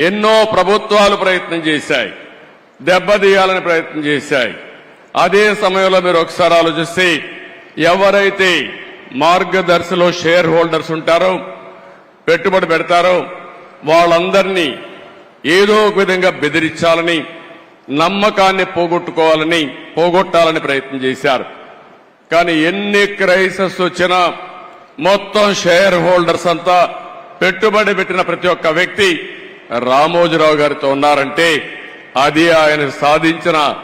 ఎన్నో ప్రభుత్వాలు ప్రయత్నం చేశాయి. దెబ్బతీయాలని ప్రయత్నం చేశాయి. అదే సమయంలో మీరు ఒకసారి ఆలోచిస్తే ఎవరైతే మార్గదర్శిలో షేర్ హోల్డర్స్ ఉంటారో పెట్టుబడి పెడతారో వాళ్ళందరినీ ఏదో ఒక విధంగా బెదిరించాలని నమ్మకాన్ని పోగొట్టుకోవాలని పోగొట్టాలని ప్రయత్నం చేశారు. కానీ ఎన్ని క్రైసిస్ వచ్చినా మొత్తం షేర్ హోల్డర్స్ అంతా పెట్టుబడి పెట్టిన ప్రతి ఒక్క వ్యక్తి రామోజీరావు గారితో ఉన్నారంటే అది ఆయన సాధించిన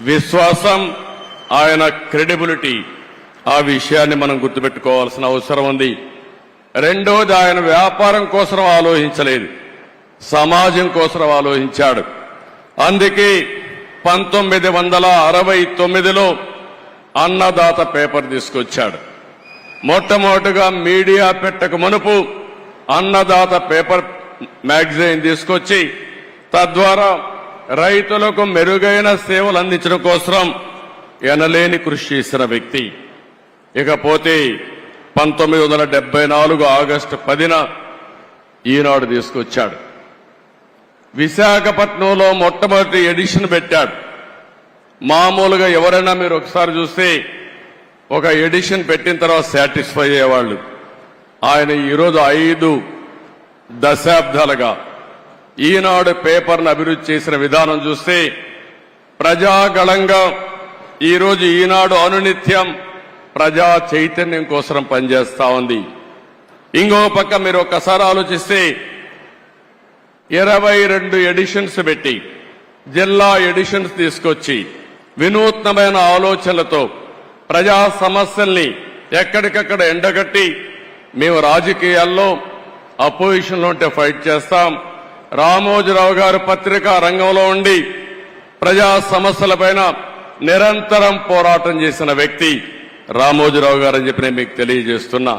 విశ్వాసం ఆయన క్రెడిబిలిటీ. ఆ విషయాన్ని మనం గుర్తుపెట్టుకోవాల్సిన అవసరం ఉంది. రెండోది ఆయన వ్యాపారం కోసం ఆలోచించలేదు. సమాజం కోసం ఆలోచించాడు. అందుకే పంతొమ్మిది వందల అరవై తొమ్మిదిలో అన్నదాత పేపర్ తీసుకొచ్చాడు. మొట్టమొదటిగా మీడియా పెట్టక మునుపు అన్నదాత పేపర్ మ్యాగజైన్ తీసుకొచ్చి తద్వారా రైతులకు మెరుగైన సేవలు అందించడం కోసం ఎనలేని కృషి చేసిన వ్యక్తి. ఇకపోతే పంతొమ్మిది వందల డెబ్బై నాలుగు ఆగస్టు పదిన ఈనాడు తీసుకొచ్చాడు. విశాఖపట్నంలో మొట్టమొదటి ఎడిషన్ పెట్టాడు. మామూలుగా ఎవరైనా మీరు ఒకసారి చూస్తే ఒక ఎడిషన్ పెట్టిన తర్వాత సాటిస్ఫై అయ్యేవాళ్ళు. ఆయన ఈరోజు ఐదు దశాబ్దాలుగా ఈనాడు పేపర్ను అభివృద్ధి చేసిన విధానం చూస్తే ప్రజాగళంగా ఈరోజు ఈనాడు అనునిత్యం ప్రజా చైతన్యం కోసం పనిచేస్తా ఉంది. ఇంకో పక్క మీరు ఒక్కసారి ఆలోచిస్తే ఇరవై రెండు ఎడిషన్స్ పెట్టి జిల్లా ఎడిషన్స్ తీసుకొచ్చి వినూత్నమైన ఆలోచనలతో ప్రజా సమస్యల్ని ఎక్కడికక్కడ ఎండగట్టి మేము రాజకీయాల్లో అపోజిషన్లో ఉంటే ఫైట్ చేస్తాం. రామోజీరావు గారు పత్రికా రంగంలో ఉండి ప్రజా సమస్యలపైన నిరంతరం పోరాటం చేసిన వ్యక్తి రామోజీరావు గారు అని చెప్పి నేను మీకు తెలియజేస్తున్నా.